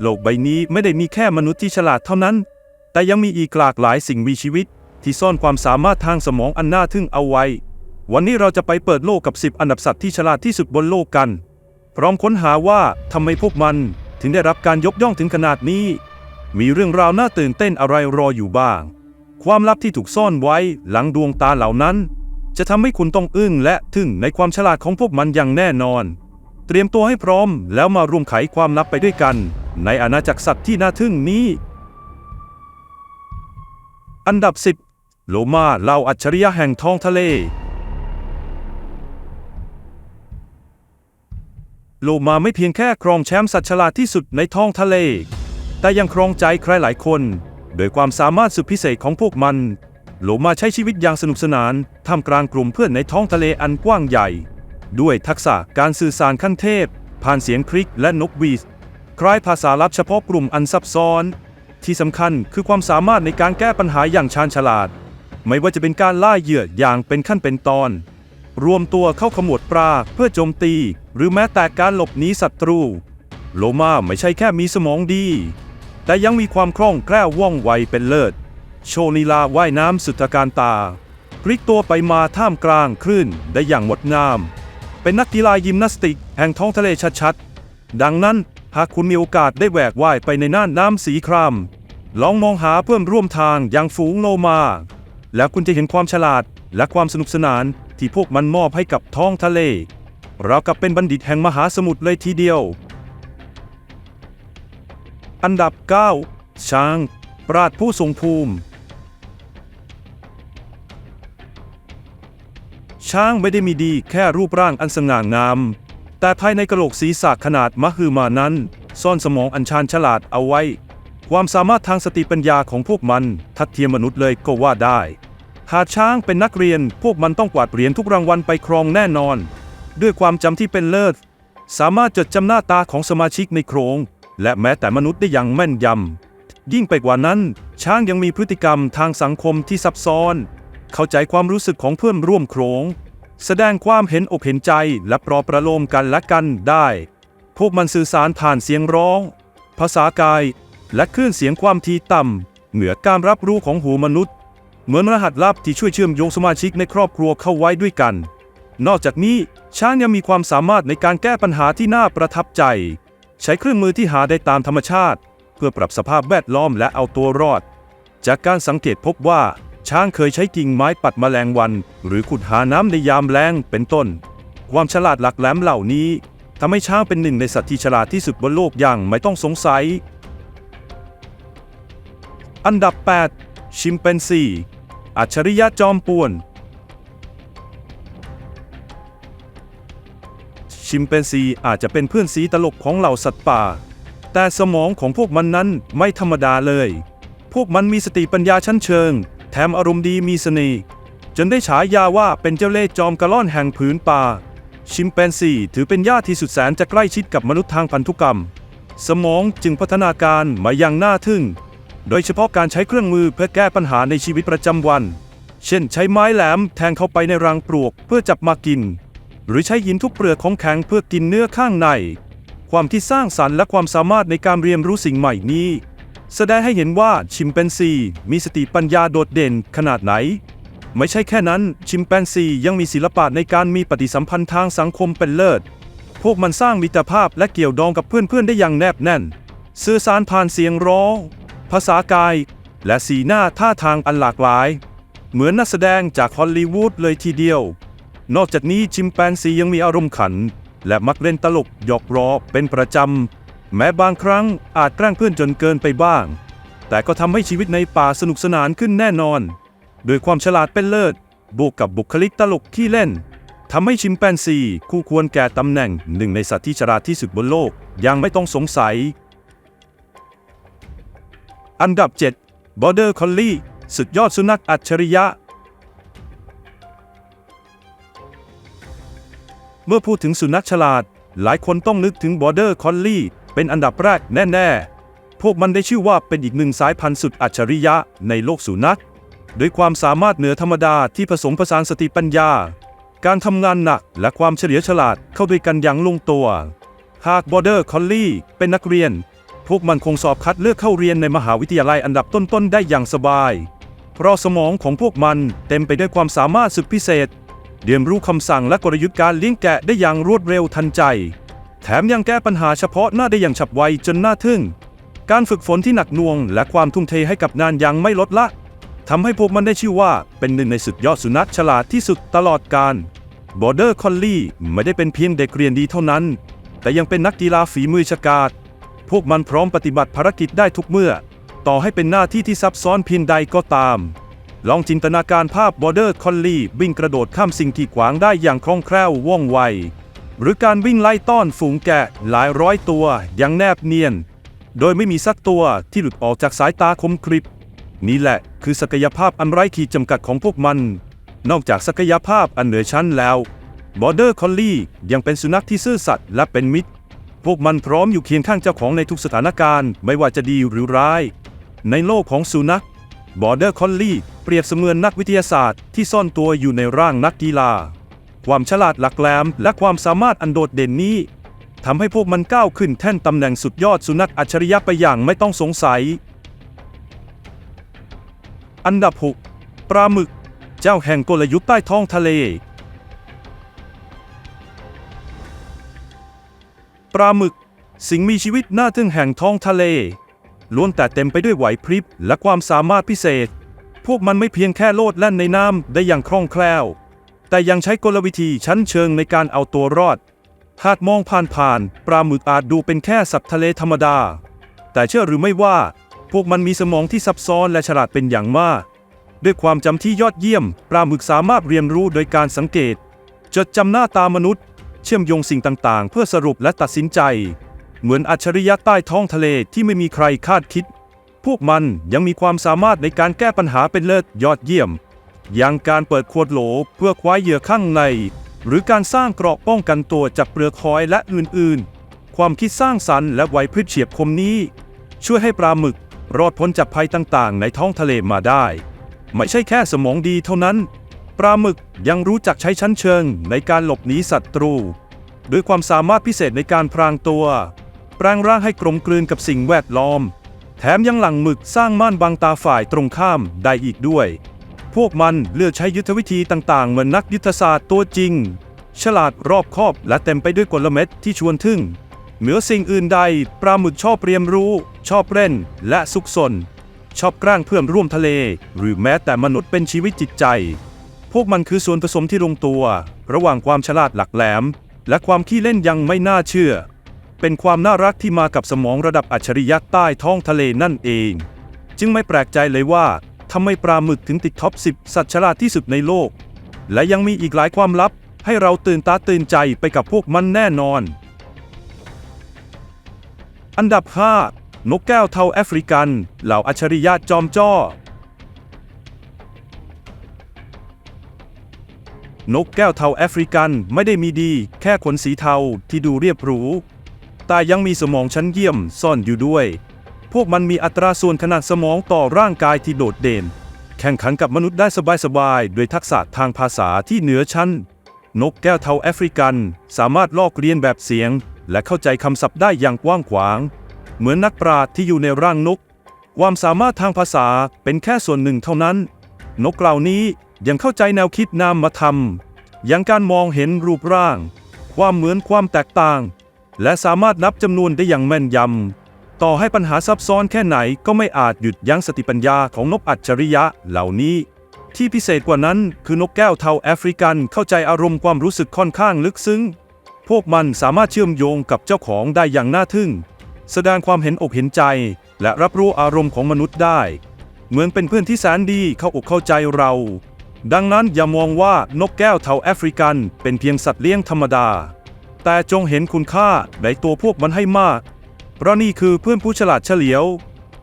โลกใบนี้ไม่ได้มีแค่มนุษย์ที่ฉลาดเท่านั้น แต่ยังมีอีกหลากหลายสิ่งมีชีวิต ที่ซ่อนความสามารถทางสมองอันน่าทึ่งเอาไว้ วันนี้เราจะไปเปิดโลกกับ 10 อันดับสัตว์ที่ฉลาดที่สุดบนโลกกัน พร้อมค้นหาว่าทำไมพวกมันถึงได้รับการยกย่องถึงขนาดนี้ มีเรื่องราวน่าตื่นเต้นอะไรรออยู่บ้าง ความลับที่ถูกซ่อนไว้หลังดวงตาเหล่านั้น จะทำให้คุณต้องอึ้งและทึ่งในความฉลาดของพวกมันอย่างแน่นอน เตรียมตัวให้พร้อม แล้วมาร่วมไขความลับไปด้วยกัน ในอาณาจักรสัตว์ที่น่าทึ่งนี้ อันดับ 10 โลมาเหล่าอัจฉริยะแห่งท้องทะเล โลมาไม่เพียงแค่ครองแชมป์สัตว์ฉลาดที่สุดในท้องทะเล แต่ยังครองใจใครหลายคนโดยความสามารถสุดพิเศษของพวกมัน โลมาใช้ชีวิตอย่างสนุกสนานท่ามกลางกลุ่มเพื่อนในท้องทะเลอันกว้างใหญ่ ด้วยทักษะการสื่อสารขั้นเทพ ผ่านเสียงคริกและนกหวีดคล้ายภาษาลับเฉพาะกลุ่มอันซับซ้อน ที่สำคัญคือความสามารถในการแก้ปัญหาอย่างชาญฉลาด ไม่ว่าจะเป็นการล่าเหยื่ออย่างเป็นขั้นเป็นตอน รวมตัวเข้าขมวดปลาเพื่อโจมตี หรือแม้แต่การหลบหนีศัตรู โลมาไม่ใช่แค่มีสมองดี แต่ยังมีความคล่องแคล่วว่องไวเป็นเลิศ โชลีลาว่ายน้ำสุดตระการตาพลิกตัวไปมาท่ามกลางคลื่นได้อย่างงดงาม เป็นนักกีฬายิมนาสติก แห่งท้องทะเลชัดๆ ดังนั้นหากคุณมีโอกาสได้แหวกว่ายไปในน่านน้ำสีคราม ลองมองหาเพื่อนร่วมทางอย่างฝูงโลมา แล้วคุณจะเห็นความฉลาดและความสนุกสนานที่พวกมันมอบให้กับท้องทะเลเรากับเป็นบัณฑิตแห่งมหาสมุทรเลยทีเดียว อันดับ 9 ช้าง ปราดผู้ทรงภูมิ ช้างไม่ได้มีดีแค่รูปร่างอันสง่างาม แต่ภายในกระโหลกศีรษะขนาดมหึมานั้น ซ่อนสมองอันชาญฉลาดเอาไว้ ความสามารถทางสติปัญญาของพวกมันทัดเทียมมนุษย์เลยก็ว่าได้ หากช้างเป็นนักเรียนพวกมันต้องกวาดเหรียญทุกรางวัลไปครองแน่นอน ด้วยความจำที่เป็นเลิศ สามารถจดจำหน้าตาของสมาชิกในโครง และแม้แต่มนุษย์ได้อย่างแม่นยำยิ่งไปกว่านั้น ช้างยังมีพฤติกรรมทางสังคมที่ซับซ้อน เข้าใจความรู้สึกของเพื่อนร่วมโครงแสดงความเห็นอกเห็นใจและปลอบประโลมกันและกันได้ พวกมันสื่อสารผ่านเสียงร้อง ภาษากาย และคลื่นเสียงความทีต่ำ เหนือการรับรู้ของหูมนุษย์ เหมือนรหัสลับที่ช่วยเชื่อมโยงสมาชิกในครอบครัวเข้าไว้ด้วยกัน นอกจากนี้ช้างยังมีความสามารถในการแก้ปัญหาที่น่าประทับใจ ใช้เครื่องมือที่หาได้ตามธรรมชาติ เพื่อปรับสภาพแวดล้อมและเอาตัวรอด จากการสังเกตพบว่า ช้างเคยใช้กิ่งไม้ปัดแมลงวัน หรือขุดหาน้ำในยามแล้งเป็นต้น ความฉลาดหลักแหลมเหล่านี้ทำให้ช้างเป็นหนึ่งในสัตว์ที่ฉลาดที่สุดบนโลกอย่างไม่ต้องสงสัย อันดับ 8 ชิมเปนซี อัจฉริยะจอมป่วน ชิมเปนซีอาจจะเป็นเพื่อนสีตลกของเหล่าสัตว์ป่า แต่สมองของพวกมันนั้นไม่ธรรมดาเลย พวกมันมีสติปัญญาชั้นเชิง มอารมณ์ดีมีเสน่ห์จนได้ฉายาว่าเป็นเจ้าเล่ห์จอมกระล่อนแห่งผืนป่า ชิมแปนซีถือเป็นญาติที่สุดแสนจะใกล้ชิดกับมนุษย์ทางพันธุกรรม สมองจึงพัฒนาการมาอย่างน่าทึ่ง โดยเฉพาะการใช้เครื่องมือเพื่อแก้ปัญหาในชีวิตประจำวัน เช่น ใช้ไม้แหลมแทงเข้าไปในรังปลวกเพื่อจับมากิน หรือใช้หินทุกเปลือกของแข็งเพื่อกินเนื้อข้างใน ความที่สร้างสรรค์และความสามารถในการเรียนรู้สิ่งใหม่นี้ แสดงให้เห็นว่าชิมแปนซีมีสติปัญญาโดดเด่นขนาดไหน ไม่ใช่แค่นั้นชิมแปนซียังมีศิลปะในการมีปฏิสัมพันธ์ทางสังคมเป็นเลิศ พวกมันสร้างมิตรภาพและเกี่ยวดองกับเพื่อนๆได้อย่างแนบแน่น สื่อสารผ่านเสียงร้อง ภาษากาย และสีหน้าท่าทางอันหลากหลาย เหมือนนักแสดงจากฮอลลีวูดเลยทีเดียว นอกจากนี้ชิมแปนซียังมีอารมณ์ขัน และมักเล่นตลกหยอกล้อเป็นประจำ แม้บางครั้งอาจแกล้งเพื่อนจนเกินไปบ้าง แต่ก็ทำให้ชีวิตในป่าสนุกสนานขึ้นแน่นอน โดยความฉลาดเป็นเลิศ บวกกับบุคลิกตลกที่เล่นทำให้ชิมแปนซี คู่ควรแก่ตำแหน่งหนึ่งในสัตว์ที่ฉลาดที่สุดบนโลกยังไม่ต้องสงสัย อันดับ 7 Border Collie สุดยอดสุนัขอัจฉริยะ เมื่อพูดถึงสุนัขฉลาด หลายคนต้องนึกถึง Border Collie เป็นอันดับแรกแน่ ๆ พวกมันได้ชื่อว่าเป็นอีกหนึ่งสายพันธุ์สุดอัจฉริยะในโลกสุนัขด้วยความสามารถเหนือธรรมดาที่ผสมผสานสติปัญญา การทำงานหนักและความเฉลียวฉลาดเข้าด้วยกันอย่างลงตัว หาก Border Collie เป็นนักเรียน พวกมันคงสอบคัดเลือกเข้าเรียนในมหาวิทยาลัยอันดับต้นๆได้อย่างสบาย เพราะสมองของพวกมันเต็มไปด้วยความสามารถสุดพิเศษเรียนรู้คำสั่งและกลยุทธ์การเลี้ยงแกะได้อย่างรวดเร็วทันใจ แถมยังแก้ปัญหาเฉพาะหน้าได้อย่างฉับไวจนน่าทึ่ง การฝึกฝนที่หนักหน่วง และความทุ่มเทให้กับงานยังไม่ลดละทำให้พวกมันได้ชื่อว่าเป็นหนึ่งในสุดยอดสุนัขฉลาดที่สุดตลอดกาล Border Collie ไม่ได้เป็นเพียงเด็กเรียนดีเท่านั้น แต่ยังเป็นนักกีฬาฝีมือฉกาจพวกมันพร้อมปฏิบัติภารกิจได้ทุกเมื่อ ต่อให้เป็นหน้าที่ที่ซับซ้อนเพียงใดก็ตาม ลองจินตนาการภาพ Border Collie วิ่งกระโดดข้ามสิ่งที่ขวางได้อย่างคล่องแคล่วว่องไว หรือการวิ่งไล่ต้อนฝูงแกะหลายร้อยตัวอย่างแนบเนียน โดยไม่มีสักตัวที่หลุดออกจากสายตาคมกริบนี่แหละคือศักยภาพอันไร้ขีดจำกัดของพวกมัน นอกจากศักยภาพอันเหนือชั้นแล้ว Border Collie ยังเป็นสุนัขที่ซื่อสัตย์และเป็นมิตร พวกมันพร้อมอยู่เคียงข้างเจ้าของในทุกสถานการณ์ไม่ว่าจะดีหรือร้าย ในโลกของสุนัข Border Collie เปรียบเสมือนนักวิทยาศาสตร์ที่ซ่อนตัวอยู่ในร่างนักกีฬา ความฉลาดหลักแหลมและความสามารถอันโดดเด่นนี้ทำให้พวกมันก้าวขึ้นแท่นตำแหน่งสุดยอดสุนัขอัจฉริยะไปอย่างไม่ต้องสงสัย อันดับ 6 ปลาหมึก เจ้าแห่งกลยุทธ์ใต้ท้องทะเล ปลาหมึก สิ่งมีชีวิตน่าทึ่งแห่งท้องทะเล ล้วนแต่เต็มไปด้วยไหวพริบและความสามารถพิเศษ พวกมันไม่เพียงแค่โลดแล่นในน้ำได้อย่างคล่องแคล่ว แต่ยังใช้กลวิธีชั้นเชิงในการเอาตัวรอด หากมองผ่านๆปลาหมึกอาจดูเป็นแค่สัตว์ทะเลธรรมดา แต่เชื่อหรือไม่ว่า พวกมันมีสมองที่ซับซ้อนและฉลาดเป็นอย่างมาก ด้วยความจำที่ยอดเยี่ยม ปลาหมึกสามารถเรียนรู้โดยการสังเกต จดจำหน้าตามนุษย์ เชื่อมโยงสิ่งต่างๆ เพื่อสรุปและตัดสินใจ เหมือนอัจฉริยะใต้ท้องทะเลที่ไม่มีใครคาดคิด พวกมันยังมีความสามารถในการแก้ปัญหาเป็นเลิศยอดเยี่ยม อย่างการเปิดขวดโหลเพื่อคว้าเหยื่อข้างใน หรือการสร้างเกราะป้องกันตัวจากเปลือกหอยและอื่นๆ ความคิดสร้างสรรค์และไหวพริบเฉียบคมนี้ ช่วยให้ปลาหมึกรอดพ้นจากภัยต่างๆ ในท้องทะเลมาได้ ไม่ใช่แค่สมองดีเท่านั้น ปลาหมึกยังรู้จักใช้ชั้นเชิงในการหลบหนีศัตรู ด้วยความสามารถพิเศษในการพรางตัวแปลงร่างให้กลมกลืนกับสิ่งแวดล้อม แถมยังหลังหมึกสร้างม่านบังตาฝ่ายตรงข้ามได้อีกด้วย พวกมันเลือกใช้ยุทธวิธีต่างๆ เหมือนนักยุทธศาสตร์ตัวจริง ฉลาดรอบคอบและเต็มไปด้วยกลเม็ดที่ชวนทึ่ง เหนือสิ่งอื่นใด ปลาหมึกชอบเรียนรู้ ชอบเล่น และสุขสนชอบกล้งเพื่อนร่วมทะเล หรือแม้แต่มนุษย์เป็นชีวิตจิตใจ พวกมันคือส่วนผสมที่ลงตัว ระหว่างความฉลาดหลักแหลม และความขี้เล่นยังไม่น่าเชื่อ เป็นความน่ารักที่มากับสมองระดับอัจฉริยะใต้ท้องทะเลนั่นเอง จึงไม่แปลกใจเลยว่า ทำไมปลาหมึกถึงติดท็อป 10 สัตว์ฉลาดที่สุดในโลก และยังมีอีกหลายความลับ ให้เราตื่นตาตื่นใจไปกับพวกมันแน่นอน อันดับ 5 นกแก้วเทาแอฟริกัน เหล่าอัจฉริยะจอมจ้อ นกแก้วเทาแอฟริกันไม่ได้มีดี แค่ขนสีเทาที่ดูเรียบหรู แต่ยังมีสมองชั้นเยี่ยมซ่อนอยู่ด้วย พวกมันมีอัตราส่วนขนาดสมองต่อร่างกายที่โดดเด่น แข่งขันกับมนุษย์ได้สบายๆโดยทักษะทางภาษาที่เหนือชั้น นกแก้วเทาแอฟริกัน สามารถลอกเรียนแบบเสียง และเข้าใจคำศัพท์ได้อย่างกว้างขวาง เหมือนนักปราชญ์ที่อยู่ในร่างนก ความสามารถทางภาษาเป็นแค่ส่วนหนึ่งเท่านั้น นกเหล่านี้ยังเข้าใจแนวคิดนามธรรมยังการมองเห็นรูปร่าง ความเหมือนความแตกต่าง และสามารถนับจำนวนได้อย่างแม่นยำ ต่อให้ปัญหาซับซ้อนแค่ไหนก็ไม่อาจหยุดยั้งสติปัญญาของนกอัจฉริยะเหล่านี้ ที่พิเศษกว่านั้นคือนกแก้วเทาแอฟริกันเข้าใจอารมณ์ความรู้สึกค่อนข้างลึกซึ้ง พวกมันสามารถเชื่อมโยงกับเจ้าของได้อย่างน่าทึ่ง แสดงความเห็นอกเห็นใจ และรับรู้อารมณ์ของมนุษย์ได้ เหมือนเป็นเพื่อนที่แสนดีเข้าอกเข้าใจเรา ดังนั้นอย่ามองว่านกแก้วเทาแอฟริกันเป็นเพียงสัตว์เลี้ยงธรรมดา แต่จงเห็นคุณค่าในตัวพวกมันให้มาก เพราะนี่คือเพื่อนผู้ฉลาดเฉลียว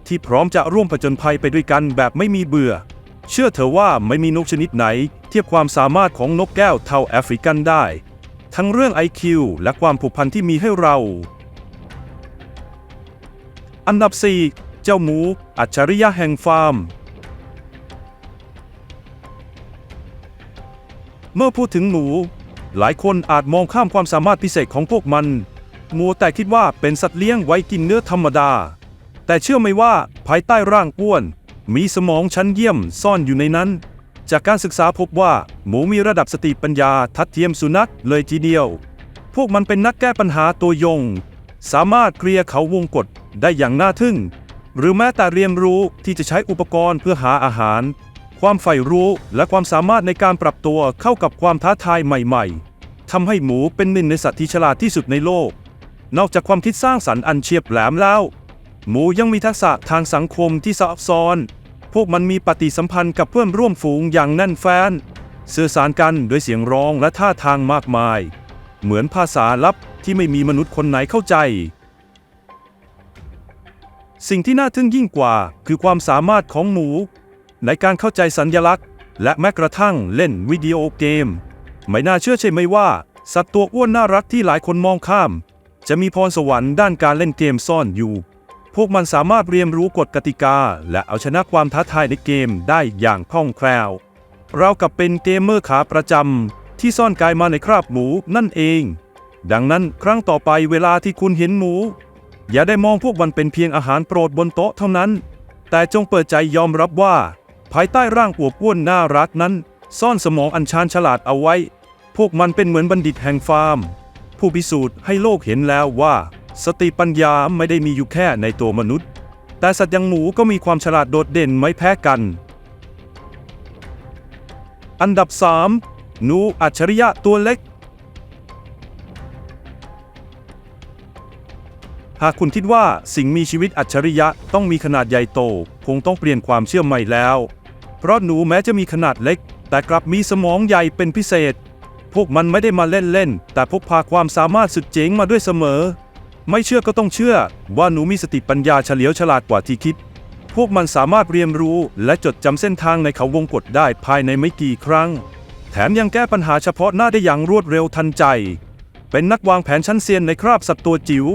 ที่พร้อมจะร่วมผจญภัยไปด้วยกันแบบไม่มีเบื่อ เชื่อเถอะว่าไม่มีนกชนิดไหน เทียบความสามารถของนกแก้วเทาแอฟริกันได้ ทั้งเรื่อง IQ และความผูกพันที่มีให้เรา อันดับ 4 เจ้าหมู อัจฉริยะแห่งฟาร์ม เมื่อพูดถึงหมู หลายคนอาจมองข้ามความสามารถพิเศษของพวกมัน มัวแต่คิดว่าเป็นสัตว์เลี้ยงไว้กินเนื้อธรรมดา แต่เชื่อไหมว่าภายใต้ร่างอ้วน มีสมองชั้นเยี่ยมซ่อนอยู่ในนั้น จากการศึกษาพบว่า หมูมีระดับสติปัญญาทัดเทียมสุนัขเลยทีเดียว พวกมันเป็นนักแก้ปัญหาตัวยง สามารถเคลียร์เขาวงกฏได้อย่างน่าทึ่ง หรือแม้แต่เรียนรู้ที่จะใช้อุปกรณ์เพื่อหาอาหาร ความใฝ่รู้และความสามารถในการปรับตัวเข้ากับความท้าทายใหม่ ๆทำให้หมูเป็นหนึ่งในสัตว์ที่ฉลาดที่สุดในโลก นอกจากความคิดสร้างสรรค์อันเฉียบแหลมแล้ว หมูยังมีทักษะทางสังคมที่ซับซ้อน พวกมันมีปฏิสัมพันธ์กับเพื่อนร่วมฝูงอย่างแน่นแฟ้นสื่อสารกันด้วยเสียงร้องและท่าทางมากมาย เหมือนภาษาลับที่ไม่มีมนุษย์คนไหนเข้าใจ สิ่งที่น่าทึ่งยิ่งกว่าคือความสามารถของหมู ในการเข้าใจสัญญลักษณ์ และแม้กระทั่งเล่นวิดีโอเกม ไม่น่าเชื่อใช่ไหมว่า สัตว์ตัวอ้วนน่ารักที่หลายคนมองข้าม จะมีพรสวรรค์ด้านการเล่นเกมซ่อนอยู่ พวกมันสามารถเรียนรู้กฎกติกา และเอาชนะความท้าทายในเกมได้อย่างคล่องแคล่ว เรากับเป็นเกมเมอร์ขาประจำที่ซ่อนกายมาในคราบหมูนั่นเอง ดังนั้นครั้งต่อไปเวลาที่คุณเห็นหมู อย่าได้มองพวกมันเป็นเพียงอาหารโปรดบนโต๊ะเท่านั้น แต่จงเปิดใจยอมรับว่า ภายใต้ร่างอวบอ้วนน่ารักนั้น ซ่อนสมองอันชาญฉลาดเอาไว้ พวกมันเป็นเหมือนบัณฑิตแห่งฟาร์ม ผู้พิสูจน์ให้โลกเห็นแล้วว่า สติปัญญาไม่ได้มีอยู่แค่ในตัวมนุษย์ แต่สัตว์อย่างหมูก็มีความฉลาดโดดเด่นไม่แพ้กัน อันดับ 3 หนูอัจฉริยะตัวเล็ก หากคุณคิดว่าสิ่งมีชีวิตอัจฉริยะต้องมีขนาดใหญ่โต คงต้องเปลี่ยนความเชื่อใหม่แล้ว เพราะหนูแม้จะมีขนาดเล็ก แต่กลับมีสมองใหญ่เป็นพิเศษ พวกมันไม่ได้มาเล่นๆ แต่พกพาความสามารถสุดเจ๋งมาด้วยเสมอ ไม่เชื่อก็ต้องเชื่อว่าหนูมีสติปัญญาเฉลียวฉลาดกว่าที่คิด พวกมันสามารถเรียนรู้และจดจำเส้นทางในเขาวงกฏได้ภายในไม่กี่ครั้ง แถมยังแก้ปัญหาเฉพาะหน้าได้อย่างรวดเร็วทันใจ เป็นนักวางแผนชั้นเซียนในคราบสัตว์ตัวจิ๋ว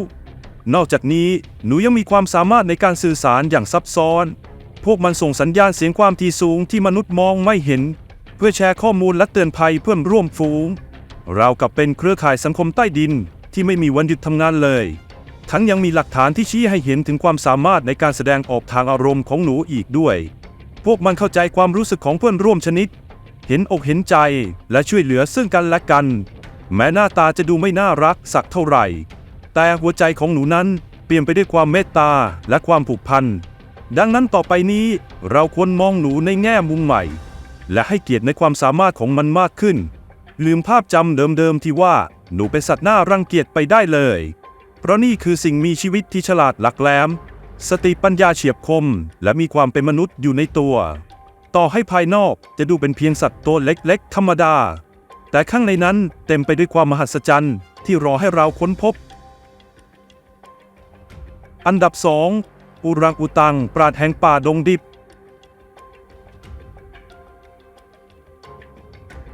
นอกจากนี้หนูยังมีความสามารถในการสื่อสารอย่างซับซ้อน พวกมันส่งสัญญาณเสียงความถี่สูงที่มนุษย์มองไม่เห็น พื่อแชร์ข้อมูลและเตือนภัยเพื่อนร่วมฝูง เรากับเป็นเครือข่ายสังคมใต้ดินที่ไม่มีวันหยุดทำงานเลย ทั้งยังมีหลักฐานที่ชี้ให้เห็นถึงความสามารถในการแสดงออกทางอารมณ์ของหนูอีกด้วย พวกมันเข้าใจความรู้สึกของเพื่อนร่วมชนิด เห็นอกเห็นใจและช่วยเหลือซึ่งกันและกัน แม้หน้าตาจะดูไม่น่ารักสักเท่าไหร่ แต่หัวใจของหนูนั้นเปลี่ยนไปด้วยความเมตตาและความผูกพันดังนั้นต่อไปนี้เราควรมองหนูในแง่มุมใหม่ และให้เกียรติในความสามารถของมันมากขึ้น ลืมภาพจำเดิมๆที่ว่าหนูเป็นสัตว์น่ารังเกียจไปได้เลย เพราะนี่คือสิ่งมีชีวิตที่ฉลาดหลักแหลม สติปัญญาเฉียบคม และมีความเป็นมนุษย์อยู่ในตัว ต่อให้ภายนอกจะดูเป็นเพียงสัตว์ตัวเล็กๆ ธรรมดา แต่ข้างในนั้นเต็มไปด้วยความมหัศจรรย์ที่รอให้เราค้นพบ อันดับ 2 อุรังอุตัง ปราดแห่งป่าดงดิบ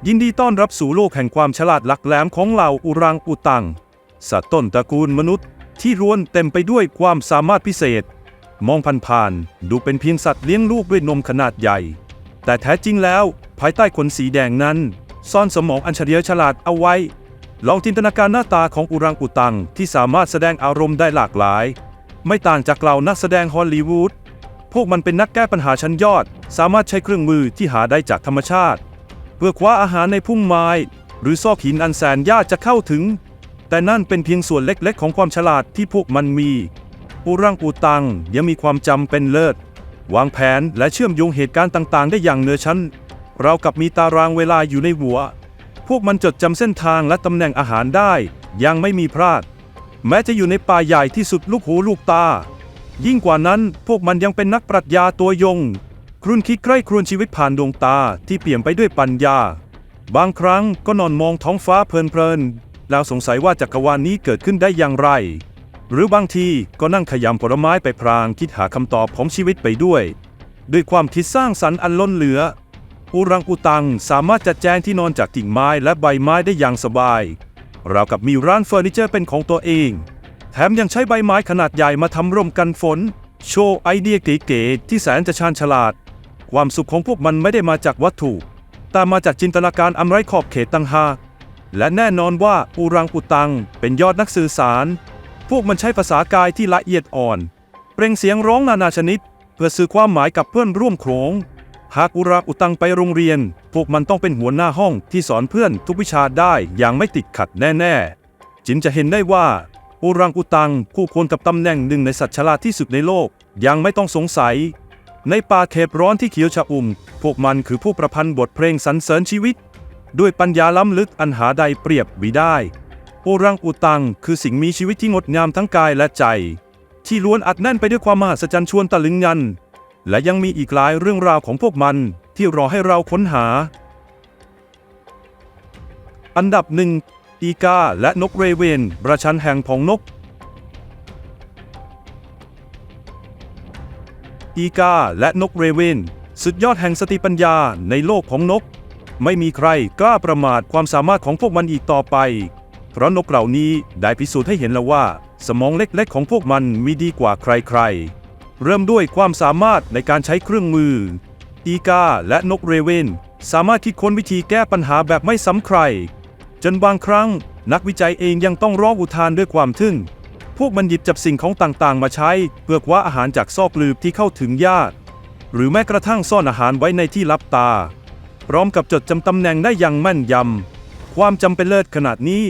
ยินดีต้อนรับสู่โลกแห่งความฉลาดหลักแหลมของเหล่าอุรังอุตัง สัตว์ต้นตระกูลมนุษย์ ที่ร้วนเต็มไปด้วยความสามารถพิเศษ มองผ่านๆดูเป็นเพียงสัตว์เลี้ยงลูกด้วยนมขนาดใหญ่ แต่แท้จริงแล้วภายใต้ขนสีแดงนั้น ซ่อนสมองอันเฉลียวฉลาดเอาไว้ ลองจินตนาการหน้าตาของอุรังอุตังที่สามารถแสดงอารมณ์ได้หลากหลาย ไม่ต่างจากเหล่านักแสดงฮอลลีวูดพวกมันเป็นนักแก้ปัญหาชั้นยอด สามารถใช้เครื่องมือที่หาได้จากธรรมชาติ เพื่อคว้าอาหารในพุ่มไม้ หรือซอกหินอันแสนยากจะเข้าถึง แต่นั่นเป็นเพียงส่วนเล็กๆ ของความฉลาดที่พวกมันมีอุรังอุตังยังมีความจำเป็นเลิศ วางแผนและเชื่อมโยงเหตุการณ์ต่างๆ ได้อย่างเหนือชั้น เรากับมีตารางเวลาอยู่ในหัว พวกมันจดจำเส้นทางและตำแหน่งอาหารได้ ยังไม่มีพลาด แม้จะอยู่ในป่าใหญ่ที่สุดลูกหูลูกตา ยิ่งกว่านั้นพวกมันยังเป็นนักปรัชญาตัวยง รุ่นคิดใกล้ครวญชีวิตผ่านดวงตาที่เปี่ยมไปด้วยปัญญา บางครั้งก็นอนมองท้องฟ้าเพลินๆ แล้วสงสัยว่าจักรวาลนี้เกิดขึ้นได้อย่างไร หรือบางทีก็นั่งขยำผลไม้ไปพรางคิดหาคำตอบของชีวิตไปด้วย ด้วยความคิดสร้างสรรค์อันล้นเหลืออุรังอุตังสามารถจัดแจงที่นอนจากกิ่งไม้และใบไม้ได้อย่างสบายราวกับมีร้านเฟอร์นิเจอร์เป็นของตัวเอง แถมยังใช้ใบไม้ขนาดใหญ่มาทำร่มกันฝน โชว์ไอเดียเก๋ๆที่แสนจะชาญฉลาด ความสุขของพวกมันไม่ได้มาจากวัตถุ แต่มาจากจินตนาการอันไร้ขอบเขตต่างหากและแน่นอนว่าอูรังอุตังเป็นยอดนักสื่อสาร พวกมันใช้ภาษากายที่ละเอียดอ่อน เปล่งเสียงร้องนานาชนิด เพื่อสื่อความหมายกับเพื่อนร่วมโขงหากอุรังอุตังไปโรงเรียน พวกมันต้องเป็นหัวหน้าห้องที่สอนเพื่อนทุกวิชาได้อย่างไม่ติดขัดแน่ ๆ จินจะเห็นได้ว่าอูรังอุตังคู่ควรกับตำแหน่งหนึ่งในสัตว์ฉลาดที่สุดในโลกยังไม่ต้องสงสัย ในป่าเขตร้อนที่เขียวชอุ่ม พวกมันคือผู้ประพันธ์บทเพลงสรรเสริญชีวิต ด้วยปัญญาล้ำลึกอันหาใดเปรียบวิได้โอรังอุตังคือสิ่งมีชีวิตที่งดงามทั้งกายและใจ ที่ล้วนอัดแน่นไปด้วยความมหัศจรรย์ชวนตะลึงงัน และยังมีอีกหลายเรื่องราวของพวกมันที่รอให้เราค้นหา อันดับหนึ่งอีกาและนกเรเวนประชันแห่งผองนก อีกา และนกเรเวนสุดยอดแห่งสติปัญญาในโลกของนก ไม่มีใครกล้าประมาทความสามารถของพวกมันอีกต่อไป เพราะนกเหล่านี้ได้พิสูจน์ให้เห็นแล้วว่า สมองเล็กๆ ของพวกมันมีดีกว่าใครๆ เริ่มด้วยความสามารถในการใช้เครื่องมือ อีกา และนกเรเวนสามารถคิดค้นวิธีแก้ปัญหาแบบไม่ซ้ำใคร จนบางครั้งนักวิจัยเองยังต้องร้องอุทานด้วยความทึ่ง พวกมันหยิบจับสิ่งของต่างๆ มาใช้ เพื่อคว้าอาหารจากซอกลืบที่เข้าถึงยากหรือแม้กระทั่งซ่อนอาหารไว้ในที่ลับตา พร้อมกับจดจำตำแหน่งได้อย่างแม่นยำ ความจำเป็นเลิศขนาดนี้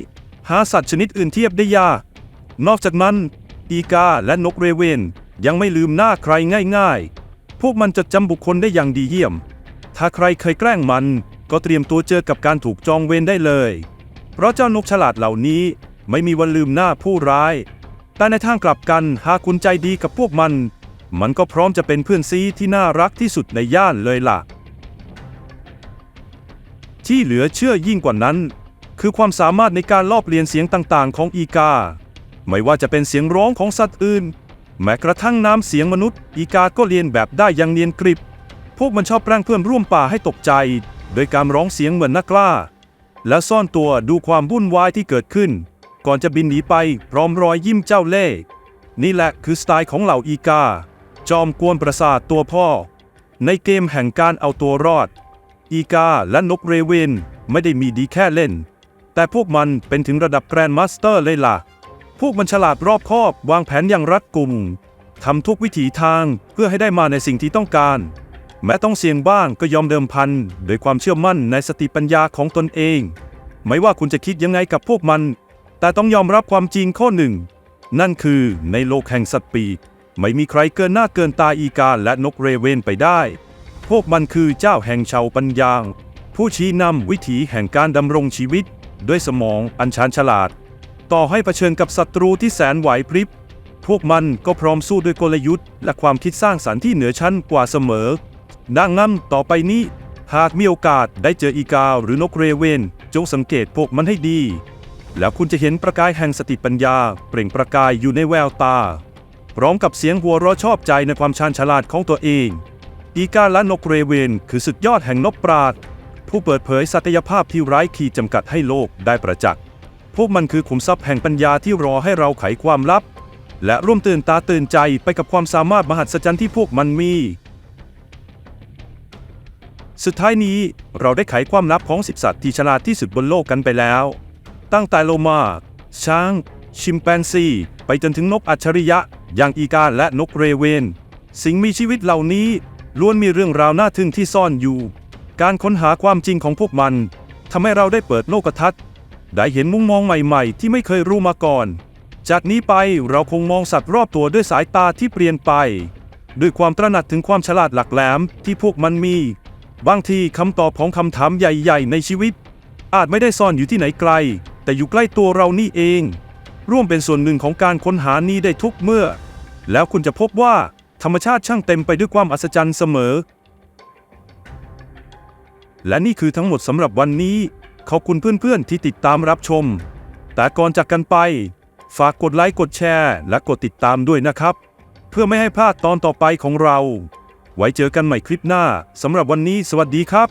หาสัตว์ชนิดอื่นเทียบได้ยาก นอกจากนั้น อีกาและนกเรเวนยังไม่ลืมหน้าใครง่ายๆ พวกมันจดจำบุคคลได้อย่างดีเยี่ยม ถ้าใครเคยแกล้งมัน ก็เตรียมตัวเจอกับการถูกจองเวรได้เลย เพราะเจ้านกฉลาดเหล่านี้ไม่มีวันลืมหน้าผู้ร้าย แต่ในทางกลับกันหากคุณใจดีกับพวกมัน มันก็พร้อมจะเป็นเพื่อนซีที่น่ารักที่สุดในย่านเลยล่ะ ที่เหลือเชื่อยิ่งกว่านั้น คือความสามารถในการลอบเลียนเสียงต่างๆ ของอีกา ไม่ว่าจะเป็นเสียงร้องของสัตว์อื่น แม้กระทั่งน้ำเสียงมนุษย์ อีกาก็เลียนแบบได้อย่างเนียนกริบ พวกมันชอบแปลงเพื่อนร่วมป่าให้ตกใจ โดยการร้องเสียงเหมือนนักล่า และซ่อนตัวดูความวุ่นวายที่เกิดขึ้น ก่อนจะบินหนีไปพร้อมรอยยิ้มเจ้าเล่ห์นี่แหละคือสไตล์ของเหล่าอีกา จอมกวนประสาทตัวพ่อ ในเกมแห่งการเอาตัวรอด อีกาและนกเรเวนไม่ได้มีดีแค่เล่น แต่พวกมันเป็นถึงระดับแกรนด์มาสเตอร์เลยล่ะ พวกมันฉลาดรอบคอบ วางแผนอย่างรัดกุมทำทุกวิถีทางเพื่อให้ได้มาในสิ่งที่ต้องการ แม้ต้องเสี่ยงบ้างก็ยอมเดิมพันโดยความเชื่อมั่นในสติปัญญาของตนเอง ไม่ว่าคุณจะคิดยังไงกับพวกมัน แต่ต้องยอมรับความจริงข้อหนึ่ง นั่นคือในโลกแห่งสัตว์ปีกไม่มีใครเกินหน้าเกินตาอีกาและนกเรเวนไปได้ พวกมันคือเจ้าแห่งชาวปัญญา ผู้ชี้นำวิถีแห่งการดำรงชีวิต ด้วยสมองอันชาญฉลาด ต่อให้เผชิญกับศัตรูที่แสนไหวพริบ พวกมันก็พร้อมสู้ด้วยกลยุทธ์ และความคิดสร้างสรรค์ที่เหนือชั้นกว่าเสมอ ดังนั้นต่อไปนี้ หากมีโอกาสได้เจออีกาหรือนกเรเวน จงสังเกตพวกมันให้ดี แล้วคุณจะเห็นประกายแห่งสติปัญญา เปล่งประกายอยู่ในแววตา พร้อมกับเสียงหัวเราะชอบใจในความชาญฉลาดของตัวเอง อีกาและนกเรเวนคือสุดยอดแห่งนกปราด ผู้เปิดเผยศักยภาพที่ไร้ขีดจำกัดให้โลกได้ประจักษ์ พวกมันคือขุมทรัพย์แห่งปัญญาที่รอให้เราไขความลับ และร่วมตื่นตาตื่นใจไปกับความสามารถมหัศจรรย์ที่พวกมันมีสุดท้ายนี้เราได้ไขความลับของสิบสัตว์ที่ฉลาดที่สุดบนโลกกันไปแล้ว ตั้งแต่โลมา ช้าง ชิมแปนซี ไปจนถึงนกอัจฉริยะ อย่างอีกาและนกเรเวน สิ่งมีชีวิตเหล่านี้ล้วนมีเรื่องราวน่าทึ่งที่ซ่อนอยู่ การค้นหาความจริงของพวกมันทำให้เราได้เปิดโลกทัศน์ ได้เห็นมุมมองใหม่ๆ ที่ไม่เคยรู้มาก่อน จากนี้ไปเราคงมองสัตว์รอบตัวด้วยสายตาที่เปลี่ยนไป ด้วยความตระหนักถึงความฉลาดหลักแหลมที่พวกมันมี บางทีคำตอบของคำถามใหญ่ ๆ ในชีวิต อาจไม่ได้ซ่อนอยู่ที่ไหนไกล แต่อยู่ใกล้ตัวเรานี่เอง ร่วมเป็นส่วนหนึ่งของการค้นหานี้ได้ทุกเมื่อ แล้วคุณจะพบว่าธรรมชาติช่างเต็มไปด้วยความอัศจรรย์เสมอ และนี่คือทั้งหมดสำหรับวันนี้ ขอบคุณเพื่อนๆที่ติดตามรับชม แต่ก่อนจากกันไป ฝากกดไลค์กดแชร์และกดติดตามด้วยนะครับ เพื่อไม่ให้พลาดตอนต่อไปของเรา ไว้เจอกันใหม่คลิปหน้าสำหรับวันนี้ สวัสดีครับ